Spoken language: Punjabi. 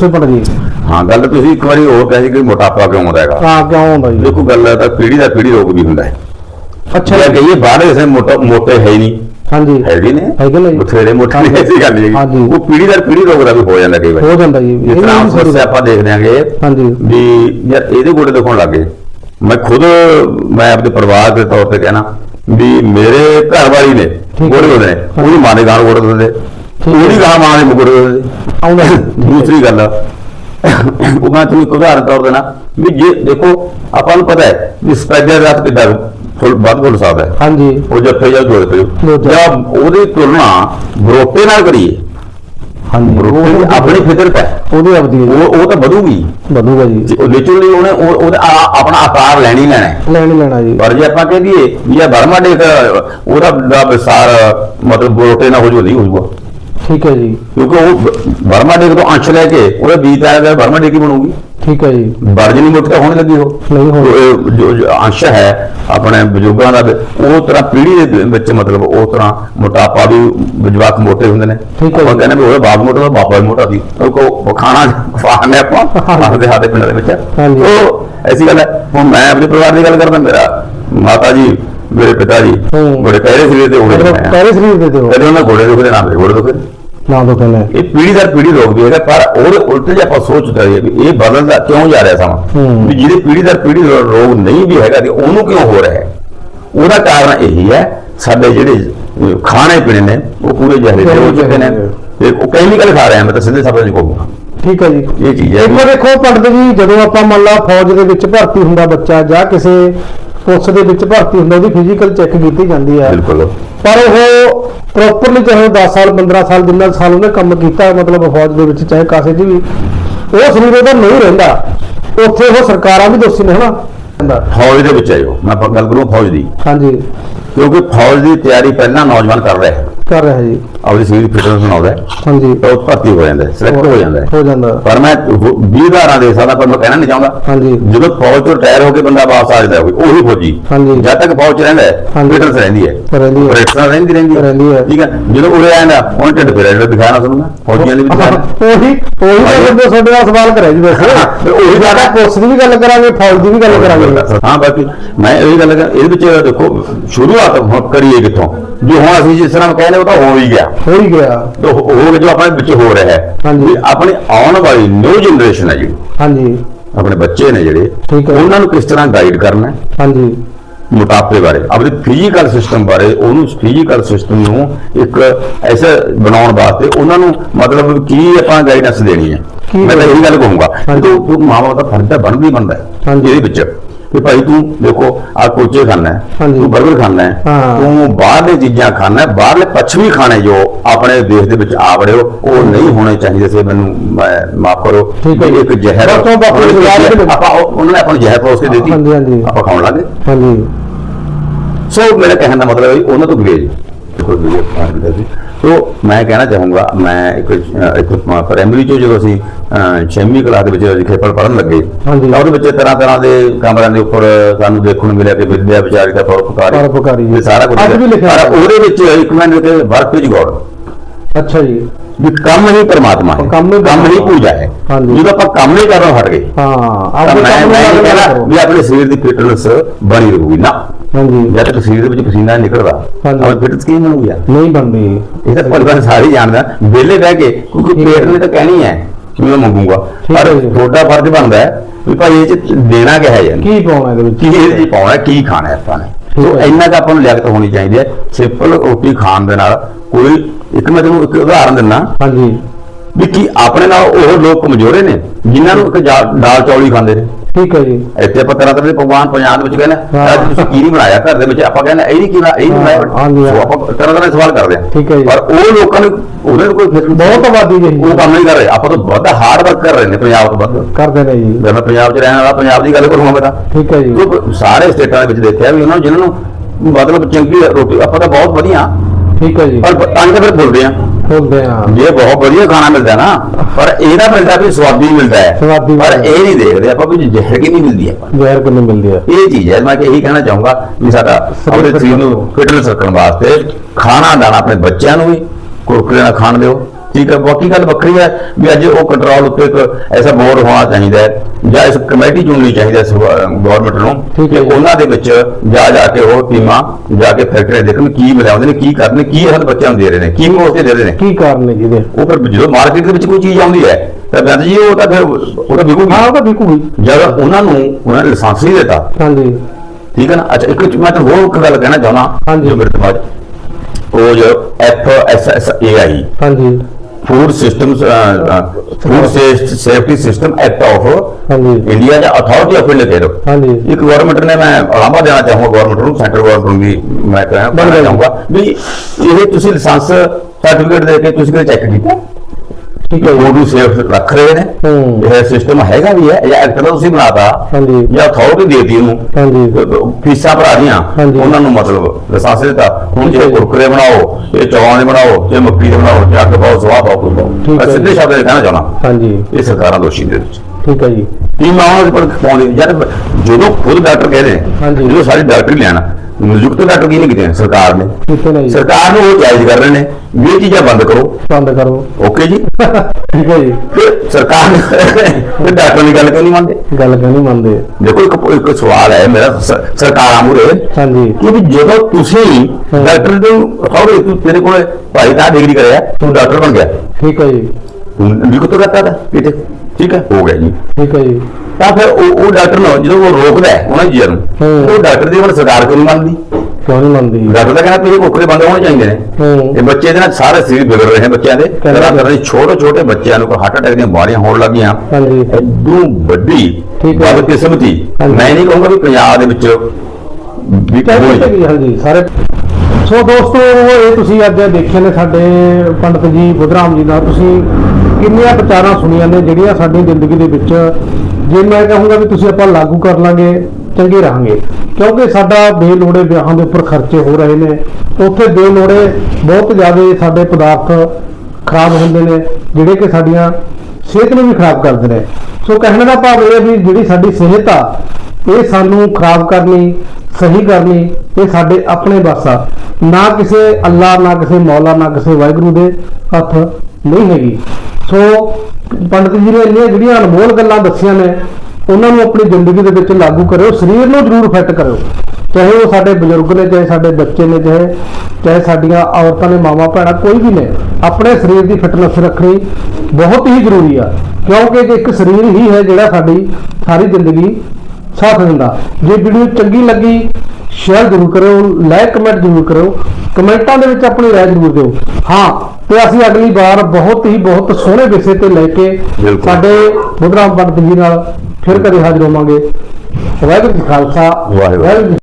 ਦੱਸੋ ਪੰਡਤ ਜੀ। ਹਾਂ ਗੱਲ ਤੁਸੀਂ ਇੱਕ ਵਾਰੀ ਹੋਰ ਕਹੀ ਕਿ ਮੋਟਾਪਾ ਕਿਉਂ ਹੁੰਦਾ ਹੈਗਾ? ਹਾਂ ਕਿਉਂ ਹੁੰਦਾ ਜੀ? ਦੇਖੋ ਗੱਲ ਹੈ ਤਾਂ ਪੀੜੀ ਦਾ ਪੀੜੀ ਰੋਗ ਵੀ ਹੁੰਦਾ ਹੈ। ਅੱਛਾ ਜੇ ਜੀ। ਕਹੀਏ ਬਾਹਰ ਕਿਸੇ ਮੋਟਾ ਮੋਟੇ ਹੈ ਹੀ ਨਹੀਂ। ਹਾਂਜੀ। ਹੈਗੇ ਨੇ। ਹੈਗੇ ਨੇ ਜੀ। ਬਥੇਰੇ ਮੋਟੇ ਨੇ ਐਸੀ ਗੱਲ ਨਹੀਂ ਹਾਂਜੀ। ਹੈਗੀ। ਉਹ ਪੀੜੀ ਦਰ ਪੀੜੀ ਰੋਗ ਦਾ ਵੀ ਹੋ ਜਾਂਦਾ ਕਈ ਵਾਰ। ਹੋ ਜਾਂਦਾ ਜੀ। ਜਿਸ ਇਹ ਤਰ੍ਹਾਂ ਵੀ ਉਸ ਸਹੀ- ਆਪਾਂ ਦੇਖ ਦਿਆਂਗੇ ਹਾਂਜੀ। ਵੀ ਯਾਰ ਇਹਦੇ ਗੋਡੇ ਦਿਖਾਉਣ ਲੱਗੇ ਮੈਂ ਖੁਦ ਮੈਂ ਆਪਣੇ ਪਰਿਵਾਰ ਦੇ ਤੌਰ ਤੇ ਕਹਿਣਾ ਵੀ ਮੇਰੇ ਘਰ ਵਾਲੀ ਨੇ ਠੀਕ ਹੈ। ਗੋਡੇ ਉਹਦੇ ਨੇ। ਉਹਦੀ ਮਾਂ ਦੇ ਗਾਲ ਗੋਡੇ ਦਿੰਦੇ ਠੀਕ ਹੈ। ਉਹਦੀ ਗਾਲ ਮਾਂ ਦੇ ਦਿੰਦੇ ਆਉਂਦਾ। ਦੂਸਰੀ ਗੱਲ ਉਹ ਮੈਂ ਤੁਹਾਨੂੰ ਇੱਕ ਉਦਾਹਰਨ ਤੌਰ ਦੇਣਾ ਵੀ ਜੇ ਦੇਖੋ ਆਪਾਂ ਨੂੰ ਪਤਾ ਹੈ ਵੀ ਸਪੈਜਰ ਰਾਤ ਕਿੱਦਾਂ ਫੁੱਲ ਵੱਧ ਫੁੱਲ ਸਕਦਾ ਹੈ। ਹਾਂਜੀ। ਉਹ ਜੱਫੇ ਜਾਂ ਜੋੜ ਜੋੜ। ਜਾਂ ਉਹਦੀ ਤੁਲਨਾ ਬਰੋਟੇ ਨਾਲ ਕਰੀਏ। ਹਾਂਜੀ। ਦੀ ਆਪਣੀ ਫਿਤਰਤ ਹੈ ਉਹਦੀ ਜੀ। ਉਹ ਉਹ ਤਾਂ ਵਧੂਗੀ। ਵਧੂਗਾ ਜੀ। ਉਹ ਲਿਟਰਲੀ ਉਹਨੇ ਉਹ- ਆਪਣਾ ਆਕਾਰ ਲੈਣੀ ਲੈਣਾ। ਲੈਣ ਲੈਣਾ ਜੀ। ਪਰ ਜੇ ਆਪਾਂ ਕਹਿ ਦਈਏ ਵੀ ਇਹ ਬਰਮਾ ਡੇਕ ਉਹਦਾ ਦਾ ਵਿਸਾਰ ਮਤਲਬ ਬਰੋਟੇ ਨਾਲ ਹੋ ਜੂ ਨਹੀਂ ਹੋ ਜੂਗਾ। ਠੀਕ ਹੈ ਜੀ ਕਿਉਂਕਿ ਉਹ ਬਰਮਾ ਡੇਕ ਤੋਂ ਅੰਸ਼ ਲੈ ਕੇ ਉਹਦੇ ਬੀਜ ਆਇਆ ਬਰਮਾ ਡੇਕ ਹੀ ਬਣੂਗੀ ਠੀਕ ਹੈ ਜੀ ਵਰਜਨੀ ਮੁੱਠ ਤਾਂ ਹੋਣ ਲੱਗੀ ਉਹ ਨਹੀਂ ਹੋਣੀ। ਉਹ ਜੋ ਅੰਸ਼ ਹੈ ਆਪਣੇ ਬਜ਼ੁਰਗਾਂ ਦਾ ਉਹ ਤਰ੍ਹਾਂ ਪੀੜ੍ਹੀ ਦੇ ਵਿੱਚ ਮਤਲਬ ਉਹ ਤਰ੍ਹਾਂ ਮੋਟਾਪਾ ਵੀ ਜਵਾਕ ਮੋਟੇ ਹੁੰਦੇ ਨੇ ਠੀਕ ਹੈ ਆਪਾਂ। ਕਹਿੰਦੇ ਵੀ ਉਹਦਾ ਬਾਪ ਮੋਟਾ ਤਾਂ ਬਾਪਾ ਵੀ ਮੋਟਾ ਸੀ ਉਹ ਕੋ ਖਾਣਾ ਖਾਣੇ ਆਪਾਂ। ਆਪਦੇ ਹੱਥ ਦੇ ਪਿੰਡ ਦੇ ਵਿੱਚ ਹਾਂਜੀ। ਉਹ ਐਸੀ ਗੱਲ ਹੈ ਹੁਣ ਮੈਂ ਆਪਣੇ ਪਰਿਵਾਰ ਦੀ ਗੱਲ ਕਰਦਾ ਮੇਰਾ ਮਾਤਾ ਜੀ ਮੇਰੇ ਪਿਤਾ ਜੀ ਹੂੰ। ਬੜੇ ਪਹਿਰੇ ਸਰੀਰ ਤੇ ਹੋਣੇ ਮਤਲਬ ਪਹਿਲੇ ਸਰੀਰ ਦੇ ਕਦੇ ਉਹਨਾਂ ਘੋੜੇ ਦੁਖਦੇ ਨਾ ਮੇਰੇ ਘੋੜੇ ਦੁਖਦੇ ਨਾ ਦੋ ਕਹਿੰਦੇ ਇਹ ਪੀੜੀ ਦਰ ਪੀੜੀ ਵੀ ਹੈਗਾ ਪਰ ਉਹਦੇ ਉਲਟ ਜੇ ਆਪਾਂ ਸੋਚਦੇ ਹਾਂ ਵੀ ਇਹ ਬਦਲਦਾ ਕਿਉਂ ਜਾ ਰਿਹਾ ਸਮਾਂ? ਹੂੰ। ਵੀ ਜਿਹਦੇ ਪੀੜੀ ਦਰ ਪੀੜੀ ਰੋਗ ਨਹੀਂ ਵੀ ਹੈਗਾ ਤੇ ਉਹਨੂੰ ਕਿਉਂ ਹੋ ਰਿਹਾ ਹੈ? ਉਹਦਾ ਕਾਰਨ ਇਹੀ ਹੈ ਸਾਡੇ ਜਿਹੜੇ ਖਾਣੇ ਪੀਣੇ ਨੇ ਉਹ ਪੂਰੇ ਜ਼ਹਿਰੀਲੇ ਹੋ ਚੁੱਕੇ ਨੇ। ਉਹ ਕੈਮੀਕਲ ਖਾ ਰਹੇ ਹਾਂ ਮੈਂ ਤਾਂ ਸਿੱਧੇ ਸ਼ਬਦਾਂ 'ਚ ਕਹੂੰਗਾ। ਠੀਕ ਹੈ ਜੀ। ਇਹ ਚੀਜ਼ ਹੈ। ਇੱਕ ਦੇਖੋ ਪੰਡਤ ਜੀ ਜਦੋਂ ਆਪਾਂ ਮੰਨ ਲਾ ਫੌਜ ਦੇ ਵਿੱਚ ਭਰਤੀ ਹੁੰਦਾ ਬੱਚਾ ਜਾਂ ਕਿਸੇ ਪੁਲਿਸ ਦੇ ਵਿੱਚ ਭਰਤੀ ਹੁੰਦਾ ਉਹਦੀ ਫਿਜ਼ੀਕਲ ਚੈੱਕ ਕੀਤੀ ਜਾਂਦੀ ਹੈ। ਬਿਲਕੁਲ। ਪਰ ਉਹ ਪ੍ਰੋਪਰਲੀ ਚਾਹੇ ਉਹ 10 ਸਾਲ 15 ਸਾਲ ਜਿੰਨਾ ਸਾਲ ਉਹਨੇ ਕੰਮ ਕੀਤਾ ਮਤਲਬ ਫੌਜ ਦੇ ਵਿੱਚ ਚਾਹੇ ਕਾਸੇ 'ਚ ਵੀ ਉਹ ਸਰੀਰ ਉਹਦਾ ਨਹੀਂ ਰਹਿੰਦਾ। ਉੱਥੇ ਉਹ ਸਰਕਾਰਾਂ ਵੀ ਦੋਸ਼ੀ ਨੇ ਹਨਾ। ਫੌਜ ਦੇ ਵਿੱਚ ਆਇਓ। ਮੈਂ ਆਪਾਂ ਗੱਲ ਕਰੂੰ ਫੌਜ ਦੀ। ਹਾਂਜੀ। ਕਿਉਂਕਿ ਫੌਜ ਦੀ ਤਿਆਰੀ ਪਹਿਲਾਂ ਨੌਜਵਾਨ ਕਰ ਰਿਹਾ ਹੈ। ਕਰ ਰਿਹਾ ਜੀ। ਆਪਣੀ ਸਰੀਰ ਫਿਟਨੈਸ ਬਣਾਉਂਦਾ ਹੈ। ਹਾਂਜੀ। ਤਾਂ ਉਹ ਭਰਤੀ ਹੋ ਜਾਂਦਾ ਹੈ ਸਿਲੈਕਟ ਹੋ ਜਾਂਦਾ ਹੈ। ਹੋ ਜਾਂਦਾ। ਪਰ ਮੈਂ 20 ਧਾਰਾਂ ਦੇ ਸਕਦਾ ਪਰ ਮੈਂ ਕਹਿਣਾ ਨਹੀਂ ਚਾਹੁੰਦਾ। ਹਾਂਜੀ। ਜਦੋਂ ਫੌਜ ਤੋਂ ਰਿਟਾਇਰ ਹੋ ਕੇ ਬੰਦਾ ਵਾਪਸ ਆ ਜਾਂਦਾ ਹੈ ਉਹੀ ਫੌਜੀ। ਹਾਂਜੀ। ਜਦ ਤੱਕ ਫੌਜ ਚ ਰਹਿੰਦਾ ਹੈ। ਫਿਟਨੈਸ ਰਹਿੰਦੀ ਹੈ। ਰਹਿੰਦੀ ਹੈ। ਪ੍ਰੈਕਟਿਸ ਰਹਿੰਦੀ ਰਹਿੰਦੀ ਹੈ। ਰਹਿੰਦੀ ਹੈ। ਠੀਕ ਹੈ। ਜਦੋਂ ਉਰੇ ਆਇਆ ਉਹਨੇ ਢਿੱਡ ਫੇਰਿਆ ਜਿਹੜਾ ਦਿਖਾਣਾ ਤੁਹਾਨੂੰ ਮੈਂ ਫੌਜੀਆਂ ਦੇ ਦਿਖਾਇਆ। ਉਹੀ ਉਹੀ ਬੰਦੇ ਤੁਹਾਡੇ ਨਾਲ ਸਵਾਲ ਕਰਿਆ ਜੀ ਤੇ ਉਹੀ ਜ਼ਿਆਦਾ ਪੁਲਿਸ ਦੀ ਵੀ ਗੱਲ ਕਰਾਂਗੇ ਫੌਜ ਦੀ ਵੀ ਗੱਲ ਕਰਾਂਗੇ। ਹਾਂ। ਬਾਕੀ ਮੈਂ ਇਹ ਗੱਲ ਕਰ ਇਹਦੇ ਵਿੱਚ ਦੇਖੋ ਸ਼ੁਰੂਆਤ ਕਰੀਏ ਕਿੱਥੋਂ? ਜੋ ਹੁਣ ਅਸੀਂ ਜਿਸ ਤਰ੍ਹਾਂ ਕਹਿੰਦੇ ਉਹ ਤਾਂ ਹੋ ਹੀ ਗਿਆ ਹੋ ਹੀ ਗਿਆ ਤਾਂ ਹੋ ਜੋ ਆਪਣੇ ਵਿੱਚ ਹੋ ਰਿਹਾ ਹੈ ਹਾਂਜੀ। ਵੀ ਆਪਣੀ ਆਉਣ ਵਾਲੀ ਨਿਊ ਜਨਰੇਸ਼ਨ ਹੈ ਜਿਹੜੀ ਹਾਂਜੀ ਆਪਣੇ ਬੱਚੇ ਨੇ ਜਿਹੜੇ ਠੀਕ ਹੈ। ਉਹਨਾਂ ਨੂੰ ਕਿਸ ਤਰ੍ਹਾਂ ਗਾਈਡ ਕਰਨਾ ਹੈ ਹਾਂਜੀ ਮੋਟਾਪੇ ਬਾਰੇ ਆਪਣੇ ਫਿਜ਼ੀਕਲ ਸਿਸਟਮ ਬਾਰੇ ਉਹਨੂੰ ਫਿਜ਼ੀਕਲ ਸਿਸਟਮ ਨੂੰ ਇੱਕ ਐਸਾ ਬਣਾਉਣ ਵਾਸਤੇ ਉਹਨਾਂ ਨੂੰ ਮਤਲਬ ਕੀ ਆਪਾਂ ਗਾਈਡੈਂਸ ਦੇਣੀ ਹੈ ਕੀ ਮੈਂ ਤਾਂ ਇਹੀ ਗੱਲ ਕਹੂੰਗਾ ਹਾਂਜੀ। ਤੂੰ ਤੂੰ ਮਾਂ-ਬਾਪ ਦਾ ਫਰਜ਼ ਤਾਂ ਬਣਦਾ ਹੀ ਬਣਦਾ ਹੈ ਹਾਂਜੀ। ਇਹਦੇ ਵਿੱਚ ਕਿ ਭਾਈ ਤੂੰ ਦੇਖੋ ਆ ਕੋਚੇ ਖਾਣਾ ਹੈ। ਤੂੰ 버ਗਰ ਖਾਣਾ ਹੈ। ਤੂੰ ਬਾਹਰਲੇ ਚੀਜ਼ਾਂ ਖਾਣਾ ਹੈ ਬਾਹਰਲੇ ਪੱਛਮੀ ਖਾਣੇ ਜੋ ਆਪਣੇ ਦੇਸ਼ ਦੇ ਵਿੱਚ ਆ ਵੜੇ ਹੋ ਉਹ ਨਹੀਂ ਹੋਣੇ ਚਾਹੀਦੇ ਸੀ ਮੈਨੂੰ ਮਾਫ ਕਰੋ ਵੀ ਇੱਕ ਜ਼ਹਿਰ ਦੀ ਦੇ ਆਪਾਂ ਉਹ- ਉਹਨਾਂ ਨੇ ਆਪਾਂ ਨੂੰ ਜ਼ਹਿਰ ਪੋਸ ਕੇ ਦਿੱਤੀ ਹਾਂਜੀ, ਹਾਂਜੀ। ਆਪਾਂ ਖਾਣ ਲੱਗੇ ਹਾਂਜੀ ਸੋ ਮੇਰਾ ਕਹਿਣ ਦਾ ਮਤਲਬ ਹੈ ਵੀ ਉਹਨਾਂ ਤੋਂ ਗਰੇਜ ਕੋਈ ਵੀਡੀਓ ਪਾਰ ਕੀਤਾ ਸੀ ਮੈਂ ਕਹਿਣਾ ਚਾਹੂੰਗਾ ਮੈਂ ਇੱਕ ਇੱਕ ਪ੍ਰਾਇਮਰੀ ਚ ਜਦੋਂ ਅਸੀਂ ਅਹ, ਛੇਵੀਂ ਕਲਾਸ ਦੇ ਵਿੱਚ ਖੇਪਲ ਪੜ੍ਹਨ ਲੱਗੇ। ਤਾਂ ਉਹਦੇ ਵਿੱਚ ਤਰ੍ਹਾਂ ਤਰ੍ਹਾਂ ਦੇ ਕਮਰਿਆਂ ਦੇ ਉੱਪਰ ਸਾਨੂੰ ਦੇਖਣ ਨੂੰ ਮਿਲਿਆ ਕਿ ਵਿਦਿਆ ਵਿਚਾਰੀ ਦਾ ਪਰਉਪਕਾਰੀ ਪਰਉਪਕਾਰੀ ਸਾਰਾ ਕੁਝ ਅੱਜ ਵੀ ਲਿਖਿਆ ਪਰ। ਉਹਦੇ ਵਿੱਚ ਇੱਕ ਮੈਂ ਕਿ ਵਰਕ ਇਜ਼ ਗੋਡ। ਅੱਛਾ ਜੀ। ਵੀ ਕੰਮ ਹੀ ਪਰਮਾਤਮਾ ਹੈ। ਕੰਮ ਹੀ ਕੰਮ ਹੀ ਪੂਜਾ ਹੈ। ਜਦੋਂ ਆਪਾਂ ਕੰਮ ਨਹੀਂ ਕਰਨੋਂ ਹਟ ਗਏ ਹਾਂ ਆਪਣੇ ਸਰੀਰ ਦੀ ਫਿਟਨੈਸ ਬਣੀ ਰਹੂਗੀ ਨਾ। ਹਾਂਜੀ। ਜਦ ਤੱਕ ਸਰੀਰ ਦੇ ਵਿੱਚ ਪਸੀਨਾ ਨਹੀਂ ਨਿਕਲਦਾ। ਹਾਂਜੀ। ਆਪਣੀ ਫਿਟਨੈਸ ਕਿਵੇਂ ਬਣੂਗੀ ਯਾਰ। ਨਹੀਂ ਬਣਦੀ ਇਹ। ਤਾਂ ਪਰਿਵਾਰ ਸਾਰੇ ਜਾਣਦਾ। ਵਿਹਲੇ ਬਹਿ ਕੇ ਕਿਉਂਕਿ ਪੇਟ। ਨੇ ਤਾਂ ਕਹਿਣੀ ਹੈ ਕਿ ਮੈਂ ਮੰਗੂਗਾ। ਠੀਕ ਪਰ ਜੀ। ਤੁਹਾਡਾ ਫਰਜ਼ ਬਣਦਾ ਹੈ ਵੀ ਭਾਈ ਇਹ ਚ ਦੇਣਾ ਕਿਹਾ ਜਾਂਦਾ ਕੀ ਪਾਉਣਾ ਇਹਦੇ ਵਿੱਚ? ਕੀ ਇਹ ਚ ਪਾਉਣਾ ਕੀ ਖਾਣਾ ਹੈ ਆਪਾਂ ਨੇ। ਠੀਕ ਸੋ ਹੈ। ਇੰਨਾ ਕੁ ਆਪਾਂ ਨੂੰ ਲਿਆਕਤ ਹੋਣੀ ਚਾਹੀਦੀ ਹੈ। ਸਿੰਪਲ ਰੋਟੀ ਖਾਣ ਦੇ ਨਾਲ ਕੋਈ ਇੱਕ ਮੈਂ ਤੁਹਾਨੂੰ ਇੱਕ ਉਦਾਹਰਨ ਦਿੰਦਾ। ਹਾਂਜੀ। ਵੀ ਕੀ ਆਪਣੇ ਨਾਲ ਉਹ ਲੋਕ ਕਮਜ਼ੋਰੇ ਨੇ ਜਿਨ੍ਹਾਂ ਨੂੰ ਇੱਕ ਜਾ- ਦਾਲ ਚੌਲੀ ਖਾਂਦੇ ਨੇ। ਠੀਕ ਹੈ ਜੀ। ਇੱਥੇ ਆਪਾਂ ਤਰ੍ਹਾਂ ਤਰ੍ਹਾਂ ਦੇ ਪਕਵਾਨ ਪੰਜਾਬ ਵਿੱਚ ਕਹਿੰਦੇ। ਅੱਜ ਤੁਸੀਂ ਕੀ ਨਹੀਂ ਬਣਾਇਆ ਘਰ ਦੇ ਵਿੱਚ? ਆਪਾਂ ਕਹਿੰਦੇ ਇਹ ਨਹੀਂ ਕੀ ਬਣਾ- ਇਹ ਨਹੀਂ ਬਣਾਇਆ। ਸੋ ਆਪਾਂ ਤਰ੍ਹਾਂ ਤਰ੍ਹਾਂ ਦੇ ਸਵਾਲ ਕਰਦੇ ਹਾਂ ਠੀਕ ਹੈ ਜੀ। ਪਰ ਉਹ ਲੋਕਾਂ ਨੂੰ ਉਹਨਾਂ ਨੂੰ ਕੋਈ ਫਿਕਰ ਨਹੀਂ। ਬਹੁਤ ਆਬਾਦੀ ਜੀ। ਉਹ ਕੰਮ ਨਹੀਂ ਕਰ ਰਹੇ। ਆਪਾਂ ਤਾਂ ਬਹੁਤ ਹਾਰਡ ਵਰਕ ਕਰ ਰਹੇ ਨੇ ਪੰਜਾਬ ਤੋਂ ਵੱਧ। ਕਰਦੇ ਨੇ ਜੀ। ਮੈਂ ਪੰਜਾਬ 'ਚ ਰਹਿਣ ਵਾਲਾ ਪੰਜਾਬ ਦੀ ਗੱਲ ਕਰੂੰਗਾ ਮੈਂ ਤਾਂ। ਠੀਕ ਹੈ ਜੀ। ਸਾਰੇ ਸਟੇਟਾਂ ਦੇ ਵਿੱਚ ਦੇਖਿਆ ਵੀ ਉਹਨਾਂ ਨੂੰ ਜਿਨ੍ਹਾਂ ਨੂੰ ਮਤਲਬ ਚੰਗੀ ਰੋਟੀ ਆਪਾਂ ਤਾਂ ਬਹੁਤ ਵਧੀਆ। ਠੀਕ ਹੈ ਜੀ। ਪਰ ਤਾਂ ਤਾਂ ਫਿਰ ਬੋਲਦੇ ਆ। ਬੋਲਦੇ ਆ ਜੇ ਬਹੁਤ ਵਧੀਆ ਖਾਣਾ ਮਿਲਦਾ ਨਾ ਪਰ ਇਹਦਾ ਮਿਲਦਾ ਵੀ ਸਵਾਦੀ ਮਿਲਦਾ ਹੈ ਸਵਾਦੀ ਪਰ ਮਿਲਦਾ। ਇਹ ਨਹੀਂ ਦੇਖਦੇ ਆਪਾਂ ਵੀ ਜ਼ਹਿਰ ਕਿੰਨੀ ਮਿਲਦੀ ਹੈ ਆਪਾਂ ਨੂੰ। ਜ਼ਹਿਰ ਕਿੰਨੀ ਮਿਲਦੀ ਹੈ ਇਹ ਚੀਜ਼ ਹੈ ਮੈਂ ਕਿ ਇਹੀ ਕਹਿਣਾ ਚਾਹੂੰਗਾ ਵੀ ਸਾਡਾ ਆਪਣੇ ਸਰੀਰ ਨੂੰ। ਫਿਟਨੈਸ ਰੱਖਣ ਵਾਸਤੇ ਖਾਣਾ ਦਾਣਾ ਆਪਣੇ ਬੱਚਿਆਂ ਨੂੰ ਵੀ ਕੁਰਕਰੇ ਨਾਲ ਖਾਣ ਦਿਓ ਠੀਕ ਹੈ ਬਾਕੀ ਗੱਲ ਵੱਖਰੀ ਹੈ ਵੀ ਅੱਜ ਉਹ ਕੰਟਰੋਲ ਉੱਤੇ ਇੱਕ ਐਸਾ ਬੋਰਡ ਹੋਣਾ ਚਾਹੀਦਾ ਹੈ ਜਾਂ ਇਸ ਕਮੇਟੀ ਚੁਣਨੀ ਚਾਹੀਦੀ ਹੈ ਗਵਰਨਮੈਂਟ ਨੂੰ ਕਿ। ਉਹਨਾਂ ਦੇ ਵਿੱਚ ਜਾ ਜਾ ਕੇ ਉਹ ਟੀਮਾਂ ਜਾ ਕੇ ਫੈਕਟਰੀ ਦੇਖਣ ਕੀ ਮਿਲਾਉਂਦੇ ਨੇ ਕੀ ਕਰਦੇ ਨੇ ਕੀ ਹੱਦ ਬੱਚਿਆਂ ਨੂੰ ਦੇ ਰਹੇ ਨੇ ਕੀ ਕੋਸਤੇ ਦੇ ਰਹੇ ਨੇ। ਕੀ ਕਾਰਨ ਨੇ ਜਿਹਦੇ ਉਹ ਫਿਰ ਜਦੋਂ ਮਾਰਕੀਟ ਦੇ ਵਿੱਚ ਕੋਈ ਚੀਜ਼ ਆਉਂਦੀ ਹੈ ਤਾਂ ਬੰਦ ਜੀ ਉਹ ਤਾਂ ਫਿਰ ਉਹ ਤਾਂ ਵਿਕੂਗੀ। ਹਾਂ ਉਹ ਤਾਂ ਵਿਕੂਗੀ। ਜਦ ਉਹਨਾਂ ਨੂੰ ਉਹਨਾਂ ਨੇ ਲਾਇਸੈਂਸ ਨਹੀਂ ਦਿੱਤਾ। ਹਾਂਜੀ। ਠੀਕ ਹੈ ਨਾ? ਅੱਛਾ ਇੱਕ ਮੈਂ ਤਾਂ ਹੋਰ ਇੱਕ ਗੱਲ ਕਹਿਣਾ ਚਾਹੁੰਦਾ ਹਾਂਜੀ। ਜੋ ਮੇਰੇ ਦਿਮਾਗ ਉਹ ਜੋ F S S A I ਹਾਂਜੀ। Food systems food safety system act of India the authority of India ਲਓ ਹਾਂਜੀ। ਇੱਕ ਗਵਰਨਮੈਂਟ ਨੇ ਮੈਂ ਆਰਾਮਾ ਦੇਣਾ ਚਾਹੂੰਗਾ ਗਵਰਨਮੈਂਟ ਨੂੰ ਸੈਂਟਰ ਗਵਰਨਮੈਂਟ ਨੂੰ ਵੀ ਮੈਂ ਕਹਿਣਾ ਚਾਹੂੰਗਾ ਵੀ ਇਹ ਤੁਸੀਂ ਲਾਇਸੈਂਸ ਸਰਟੀਫਿਕੇਟ ਦੇ ਕੇ ਤੁਸੀਂ ਕਿਹੜਾ ਚੈੱਕ ਕੀਤਾ? ਠੀਕ ਹੈ ਜੀ ਫੂਡ ਨੂੰ ਸੇਫ ਰੱਖ ਰਹੇ ਨੇ ਹੂੰ। ਇਹ ਸਿਸਟਮ ਹੈਗਾ ਵੀ ਹੈ ਜਾਂ ਐਕਟ ਤੁਸੀਂ ਬਣਾਤਾ ਹਾਂਜੀ। ਜਾਂ ਅਥਾਰਟੀ ਦੇਤੀ ਉਹਨੂੰ ਹਾਂਜੀ ਫੀਸਾਂ ਭਰਾ ਦੀਆਂ ਹਾਂਜੀ। ਉਹਨਾਂ ਨੂੰ ਮਤਲਬ ਲਾਇਸੈਂਸ ਦਿੱਤਾ ਹੁਣ ਜੇ ਜੀ। ਕੁਰਕਰੇ ਬਣਾਓ ਇਹ ਚੌਲਾਂ ਦੇ ਬਣਾਓ ਜੇ ਮੱਕੀ ਦੇ ਬਣਾਓ ਚੱਕ ਪਾਓ ਸਵਾਹ ਪਾਓ ਪਾਓ ਠੀਕ ਮੈਂ ਹੈ ਸਿੱਧੇ ਜੀ। ਸ਼ਬਦ ਕਹਿਣਾ ਚਾਹਣਾ ਹਾਂਜੀ ਇਹ ਸਰਕਾਰਾਂ ਦੋਸ਼ੀ ਦੇ ਵਿੱਚ ਠੀਕ ਹੈ ਜੀ ਕੀ ਮੈਂ ਉਹਨਾਂ ਦੇ ਪਰ ਪਾਉਂਦੇ ਯਾਰ ਜਦੋਂ ਖੁਦ ਡਾਕਟਰ ਕਹਿੰਦੇ ਨੇ ਹਾਂਜੀ। ਜਦੋਂ ਸਾਡੀ ਡਾਕਟਰ ਹੀ ਲੈਣਾ ਨਿਯੁਕਤ ਡਾਕਟਰ ਕੀ ਨਹੀਂ ਕੀਤੇ ਸਰਕਾਰ ਨੇ। ਸਰਕਾਰ ਨੂੰ ਉਹ ਜਾਇਜ਼ ਕਰ ਰਹੇ ਨੇ ਵੀ ਇਹ ਚੀਜ਼ਾਂ ਬੰਦ ਕਰੋ। ਬੰਦ ਕਰੋ। ਓਕੇ ਜੀ? ਠੀਕ ਹੈ ਜੀ। ਸਰਕਾਰ ਨੇ ਡਾਕਟਰ ਦੀ ਗੱਲ ਕਿਉਂ ਨਹੀਂ ਮੰਨਦੇ? ਗੱਲ ਕਿਉਂ ਨਹੀਂ ਮੰਨਦੇ? ਦੇਖੋ ਇੱਕ ਇੱਕ ਸਵਾਲ ਹੈ ਮੇਰਾ ਸਰਕਾਰਾਂ ਮੂਰੇ ਹਾਂਜੀ। ਕਿ ਵੀ ਜਦੋਂ ਤੁਸੀਂ। ਡਾਕਟਰ ਨੂੰ ਕਹੋਗੇ ਤੂੰ ਤੇਰੇ ਕੋਲ ਭਾਈ ਤਾਂ ਡਿਗਰੀ ਕਰਿਆ ਤੂੰ ਡਾਕਟਰ ਬਣ ਗਿਆ। ਠੀਕ ਹੈ ਜੀ। ਨਿਯੁਕਤ ਕਰਤਾ ਤਾ ਕਿਤੇ ਠੀਕ ਹੈ ਹੋ ਗਿਆ ਜੀ। ਠੀਕ ਹੈ ਜੀ। ਤਾਂ ਫਿਰ ਉਹ ਉਹ ਡਾਕਟਰ ਨੂੰ ਜਦੋਂ ਉਹ ਰੋਕਦਾ ਹੈ ਉਹਨਾਂ ਚੀਜ਼ਾਂ ਨੂੰ ਹੂੰ। ਉਹ ਡਾਕਟਰ ਦੀ ਹੁਣ ਸਰਕਾਰ ਕਿਉਂ ਨਹੀਂ ਮੰਨਦੀ? ਕਿਉਂ ਨਹੀਂ ਮੰਨਦੀ? ਡਾਕਟਰ ਦਾ ਕਹਿੰਦਾ ਤੁਸੀਂ ਕੋਕਰੇ ਬੰਦ ਹੋਣੇ ਚਾਹੀਦੇ ਨੇ। ਹੂੰ। ਇਹ ਬੱਚੇ ਦੇ ਨਾਲ ਸਾਰੇ ਸਰੀਰ ਵਿਗੜ ਰਹੇ ਬੱਚਿਆਂ ਦੇ। ਤਰ੍ਹਾਂ ਤਰ੍ਹਾਂ ਦੇ ਛੋਟੇ ਛੋਟੇ ਬੱਚਿਆਂ ਨੂੰ ਹਾਰਟ ਅਟੈਕ ਦੀਆਂ ਬਿਮਾਰੀਆਂ ਹੋਣ ਲੱਗੀਆਂ। ਹਾਂਜੀ। ਇਦੋਂ ਵੱਡੀ ਠੀਕ ਹੈ। ਬਦਕਿਸਮਤੀ। ਹਾਂਜੀ। ਮੈਂ ਨਹੀਂ ਕਹੂੰਗਾ ਵੀ ਪੰਜਾਬ ਦੇ ਵਿੱਚ ਵੀ ਹੋਈ। ਵੀ ਹਾਂਜੀ ਸਾਰੇ ਸੋ ਦੋਸਤੋ ਇਹ ਤੁਸੀਂ ਅੱਜ ਦੇਖੇ ਨੇ ਸਾਡੇ ਪੰਡਤ ਜੀ ਬੁੱਧਰਾਮ ਜੀ ਦਾ ਤੁਸੀਂ ਕਿੰਨੀਆਂ ਵਿਚਾਰਾਂ ਸੁਣੀਆਂ ਨੇ ਜਿਹੜੀਆਂ ਸਾਡੀ ਜ਼ਿੰਦਗੀ ਦੇ ਵਿੱਚ, ਜੇ ਮੈਂ ਕਹੂੰਗਾ ਵੀ ਤੁਸੀਂ ਆਪਾਂ ਲਾਗੂ ਕਰ ਲਾਂਗੇ, ਚੰਗੇ ਰਹਾਂਗੇ। ਕਿਉਂਕਿ ਸਾਡਾ ਬੇਲੋੜੇ ਵਿਆਹਾਂ ਦੇ ਉੱਪਰ ਖਰਚੇ ਹੋ ਰਹੇ ਨੇ। ਉੱਥੇ ਬੇਲੋੜੇ ਬਹੁਤ ਜ਼ਿਆਦਾ ਸਾਡੇ ਪਦਾਰਥ ਖਰਾਬ ਹੁੰਦੇ ਨੇ, ਜਿਹੜੇ ਕਿ ਸਾਡੀਆਂ ਸਿਹਤ ਨੂੰ ਵੀ ਖਰਾਬ ਕਰਦੇ ਨੇ। ਸੋ ਕਹਿਣ ਦਾ ਭਾਵ ਇਹ ਹੈ ਵੀ ਜਿਹੜੀ ਸਾਡੀ ਸਿਹਤ ਆ, ਇਹ ਸਾਨੂੰ ਖਰਾਬ ਕਰਨੀ, ਸਹੀ ਕਰਨੀ, ਇਹ ਸਾਡੇ ਆਪਣੇ ਬਸ ਆ। ਨਾ ਕਿਸੇ ਅੱਲਾ ਨਾ ਕਿਸੇ ਮੌਲਾ, ਨਾ ਕਿਸੇ ਵਾਹਿਗੁਰੂ ਦੇ ਹੱਥ ਨਹੀਂ ਹੈਗੀ। ਸੋ ਪੰਡਤ ਜੀ ਨੇ ਇੰਨੀਆਂ ਜਿਹੜੀਆਂ ਅਨਮੋਲ ਗੱਲਾਂ ਦੱਸੀਆਂ ਨੇ, ਉਹਨਾਂ ਨੂੰ ਆਪਣੀ ਜ਼ਿੰਦਗੀ ਦੇ ਵਿੱਚ ਲਾਗੂ ਕਰਿਓ, ਸਰੀਰ ਨੂੰ ਜ਼ਰੂਰ ਫਿੱਟ ਕਰਿਓ। ਚਾਹੇ ਉਹ ਸਾਡੇ ਬਜ਼ੁਰਗ ਨੇ, ਚਾਹੇ ਸਾਡੇ ਬੱਚੇ ਨੇ, ਚਾਹੇ ਚਾਹੇ ਸਾਡੀਆਂ ਔਰਤਾਂ ਨੇ, ਮਾਵਾਂ, ਭੈਣਾਂ, ਕੋਈ ਵੀ ਨੇ, ਆਪਣੇ ਸਰੀਰ ਦੀ ਫਿਟਨੈਸ ਰੱਖਣੀ ਬਹੁਤ ਹੀ ਜ਼ਰੂਰੀ ਆ। ਕਿਉਂਕਿ ਜੇ ਇੱਕ ਸਰੀਰ ਹੀ ਹੈ ਜਿਹੜਾ ਸਾਡੀ ਸਾਰੀ ਜ਼ਿੰਦਗੀ ਸਾਥ ਦਿੰਦਾ, ਜੇ ਵੀਡੀਓ ਚੰਗੀ ਲੱਗੀ ਸ਼ੇਅਰ ਜ਼ਰੂਰ ਕਰਿਓ ਲਾਈਕ ਕਮੈਂਟ ਜ਼ਰੂਰ ਕਰਿਓ, ਕਮੈਂਟਾਂ ਦੇ ਵਿੱਚ ਆਪਣੀ ਰਾਏ ਜ਼ਰੂਰ ਦਿਓ। ਹਾਂ ਤੇ ਅਸੀਂ ਅਗਲੀ ਵਾਰ ਬਹੁਤ ਹੀ ਬਹੁਤ ਸੋਹਣੇ ਵਿਸ਼ੇ ਤੇ ਲੈ ਕੇ। ਸਾਡੇ ਬੁੱਧਰਾਮ ਪੰਡਤ ਜੀ ਨਾਲ ਫਿਰ ਕਦੇ ਹਾਜ਼ਰ ਹੋਵਾਂਗੇ ਵਾਹਿਗੁਰੂ ਜੀ ਖਾਲਸਾ ਵਾਹਿਗੁਰੂ।